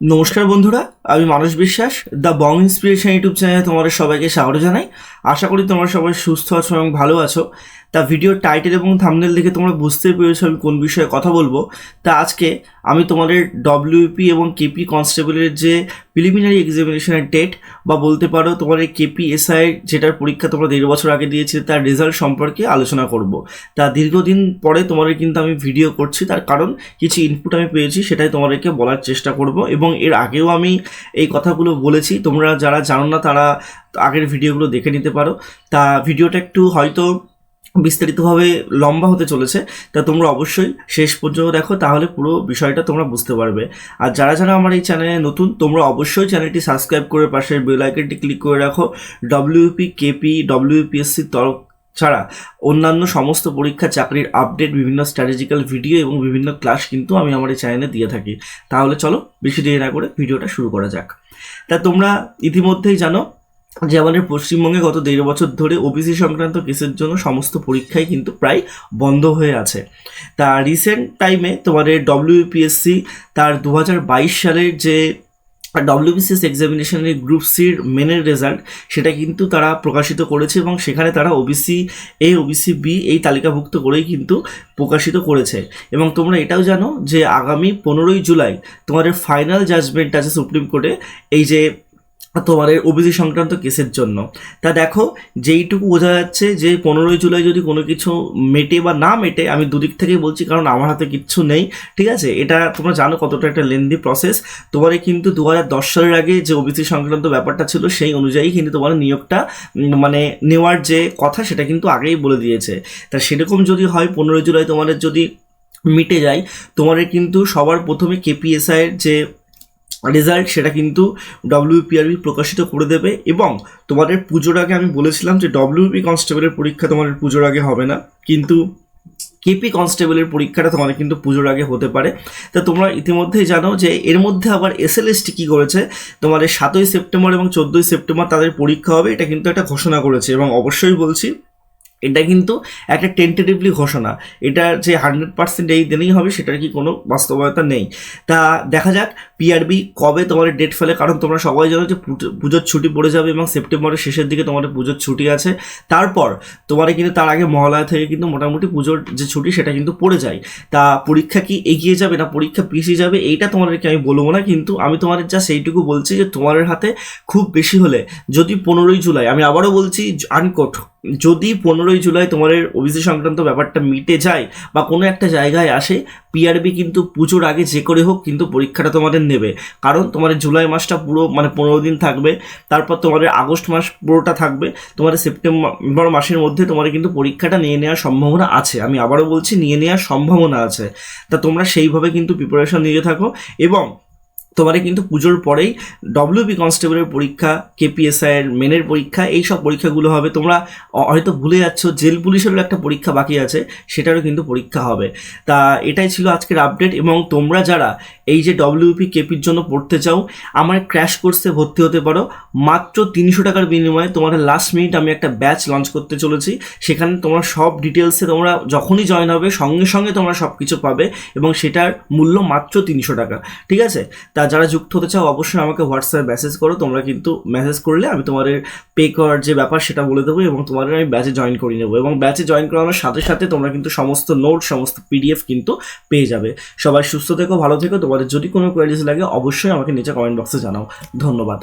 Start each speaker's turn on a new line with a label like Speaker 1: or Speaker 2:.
Speaker 1: নমস্কার বন্ধুরা আমি মানস বিশ্বাস, দ্য বং ইন্সপিরেশন ইউটিউব চ্যানেলে তোমাদের সবাইকে স্বাগত জানাই। আশা করি তোমরা সবাই সুস্থ আছো এবং ভালো আছো। তা ভিডিও টাইটেল এবং থামনেল দেখে তোমরা বুঝতে পেরেছ আমি কোন বিষয়ে কথা বলব। তা আজকে আমি তোমাদের ডব্লিউপি এবং কেপি কনস্টেবলের যে প্রিলিমিনারি এক্সামিনেশনের ডেট বা বলতে পারো তোমাদের কেপি এসআই যেটার পরীক্ষা তোমরা দেড় বছর আগে দিয়েছিলে তার রেজাল্ট সম্পর্কে আলোচনা করব। তা দীর্ঘদিন পরে তোমাদের কিন্তু আমি ভিডিও করছি, তার কারণ কিছু ইনপুট আমি পেয়েছি সেটাই তোমাদেরকে বলার চেষ্টা করব এবং এর আগেও আমি এই কথাগুলো বলেছি। তোমরা যারা জানো না, তারা আগের ভিডিওগুলো দেখে নিতে পারো। তা ভিডিওটা একটু হয়তো বিস্তারিতভাবে লম্বা হতে চলেছে, তা তোমরা অবশ্যই শেষ পর্যন্ত দেখো, তাহলে পুরো বিষয়টা তোমরা বুঝতে পারবে। আর যারা যারা আমার এই চ্যানেলে নতুন, তোমরা অবশ্যই চ্যানেলটি সাবস্ক্রাইব করে পাশের বেল আইকনটি ক্লিক করে রাখো। ডব্লিউপি কেপি ডব্লিউপিএসসির তরফ ছাড়া অন্যান্য সমস্ত পরীক্ষা, চাকরির আপডেট বিভিন্ন স্ট্র্যাটেজিক্যাল ভিডিও এবং বিভিন্ন ক্লাস কিন্তু আমি আমার এই চ্যানেলে দিয়ে থাকি। তাহলে চলো বেশি দেরি না করে ভিডিওটা শুরু করা যাক। তা তোমরা ইতিমধ্যেই জানো যে আমাদের পশ্চিমবঙ্গে গত দেড় বছর ধরে ওবিসি সংক্রান্ত কেসের জন্য সমস্ত পরীক্ষাই কিন্তু প্রায় বন্ধ হয়ে আছে। তা রিসেন্ট টাইমে তোমাদের ডব্লিউপিএসসি তার দু হাজার বাইশ সালের যে ডব্লিউবিসিএস এক্সামিনেশনের গ্রুপ সির মেনের রেজাল্ট সেটা কিন্তু তারা প্রকাশিত করেছে এবং সেখানে তারা ওবিসি এ ওবিসি বি এই তালিকাভুক্ত করেই কিন্তু প্রকাশিত করেছে। এবং তোমরা এটাও জানো যে আগামী পনেরোই জুলাই তোমাদের ফাইনাল জাজমেন্ট আছে সুপ্রিম কোর্টে এই যে তোমাদের ওবিসি সংক্রান্ত কেসের জন্য। তা দেখো, যেইটুকু বোঝা যাচ্ছে যে পনেরোই জুলাই যদি কোনো কিছু মেটে বা না মেটে, আমি দুদিক থেকেই বলছি, কারণ আমার হাতে কিচ্ছু নেই, ঠিক আছে? এটা তোমরা জানো কতটা একটা লেন্দি প্রসেস তোমাদের কিন্তু দু হাজার দশ সালের আগে যে ওবিসি সংক্রান্ত ব্যাপারটা ছিল, সেই অনুযায়ী কিন্তু তোমার নিয়োগটা মানে নেওয়ার যে কথা, সেটা কিন্তু আগেই বলে দিয়েছে। তা সেরকম যদি হয়, পনেরোই জুলাই তোমাদের যদি মিটে যায়, তোমাদের কিন্তু সবার প্রথমে কেপিএসআই এর যে রেজাল্ট সেটা কিন্তু ডব্লিউপিআরবি প্রকাশিত করে দেবে এবং তোমাদের পুজোর আগে আমি বলেছিলাম যে ডব্লিউপি কনস্টেবলের পরীক্ষা তোমাদের পুজোর আগে হবে না, কিন্তু কেপি কনস্টেবলের পরীক্ষাটা তোমাদের কিন্তু পুজোর আগে হতে পারে। তা তোমরা ইতিমধ্যেই জানো যে এর মধ্যে আবার এসএলএসটি কী করেছে? তোমাদের সাতই সেপ্টেম্বর এবং চোদ্দোই সেপ্টেম্বর তাদের পরীক্ষা হবে, এটা কিন্তু একটা ঘোষণা করেছে এবং অবশ্যই বলছি এটা কিন্তু একটা টেন্টেটিভলি ঘোষণা। এটা যে হান্ড্রেড পার্সেন্ট এই দিনেই হবে, সেটার কি কোনো বাস্তবতা নেই। তা দেখা যাক পিআরবি কবে তোমার ডেট ফেলে, কারণ তোমরা সবাই জানো যে পুজো- পুজোর ছুটি পড়ে যাবে এবং সেপ্টেম্বরের শেষের দিকে তোমাদের পুজোর ছুটি আছে। তারপর তোমাদের কিন্তু তার আগে মহালয়া থেকে কিন্তু মোটামুটি পুজোর যে ছুটি, সেটা কিন্তু পড়ে যায়। তা পরীক্ষা কি এগিয়ে যাবে না পরীক্ষা পিছিয়ে যাবে, এইটা তোমাদেরকে আমি বলব না, কিন্তু আমি তোমাদের যা সেইটুকু বলছি যে তোমাদের হাতে খুব বেশি হলে, যদি পনেরোই জুলাই, আমি আবারও বলছি আনকোট যদি পনেরোই জুলাই তোমাদের ওবিসি সংক্রান্ত ব্যাপারটা মিটে যায় বা কোনো একটা জায়গায় আসে পিআরবি কিন্তু পুজোর আগে যে করে হোক কিন্তু পরীক্ষাটা তোমাদের নেবে। কারণ তোমাদের জুলাই মাসটা পুরো মানে পনেরো দিন থাকবে, তারপর তোমাদের আগস্ট মাস পুরোটা থাকবে তোমাদের সেপ্টেম্বর মাসের মধ্যে তোমাদের কিন্তু পরীক্ষাটা নিয়ে নেওয়ার সম্ভাবনা আছে। আমি আবারও বলছি, নিয়ে নেওয়ার সম্ভাবনা আছে। তা তোমরা সেইভাবে কিন্তু প্রিপারেশন নিয়ে থাকো এবং তোমাদের কিন্তু পুজোর পরেই ডব্লিউপি কনস্টেবলের পরীক্ষা কেপিএসআই এর মেনের পরীক্ষা, এই সব পরীক্ষাগুলো হবে। তোমরা হয়তো ভুলে যাচ্ছ, জেল পুলিশেরও একটা পরীক্ষা বাকি আছে, সেটারও কিন্তু পরীক্ষা হবে। তা এটাই ছিল আজকের আপডেট এবং তোমরা যারা এই যে ডব্লিউপি কেপির জন্য পড়তে চাও, আমার ক্র্যাশ কোর্সে ভর্তি হতে পারো। মাত্র তিনশো টাকার বিনিময়ে তোমাদের লাস্ট মিনিট আমি একটা ব্যাচ লঞ্চ করতে চলেছি। সেখানে তোমরা সব ডিটেলসে তোমরা যখনই জয়েন হবে, সঙ্গে সঙ্গে তোমরা সব কিছু পাবে এবং সেটার মূল্য মাত্র তিনশো টাকা। ঠিক আছে? তা যারা যুক্ত হতে চাও, অবশ্যই আমাকে হোয়াটসঅ্যাপে মেসেজ করো। তোমরা কিন্তু মেসেজ করলে আমি তোমাদের পে করার যে ব্যাপার সেটা বলে দেবো এবং তোমাদের আমি ব্যাচে জয়েন করিয়ে নেব। এবং ব্যাচে জয়েন করানোর সাথে সাথে তোমরা কিন্তু সমস্ত নোট সমস্ত পিডিএফ কিন্তু পেয়ে যাবে। সবাই সুস্থ থেকো, ভালো থেকো। তোমাদের যদি কোনো কোয়ারিজ লাগে, অবশ্যই আমাকে নিচে কমেন্ট বক্সে জানাও। ধন্যবাদ।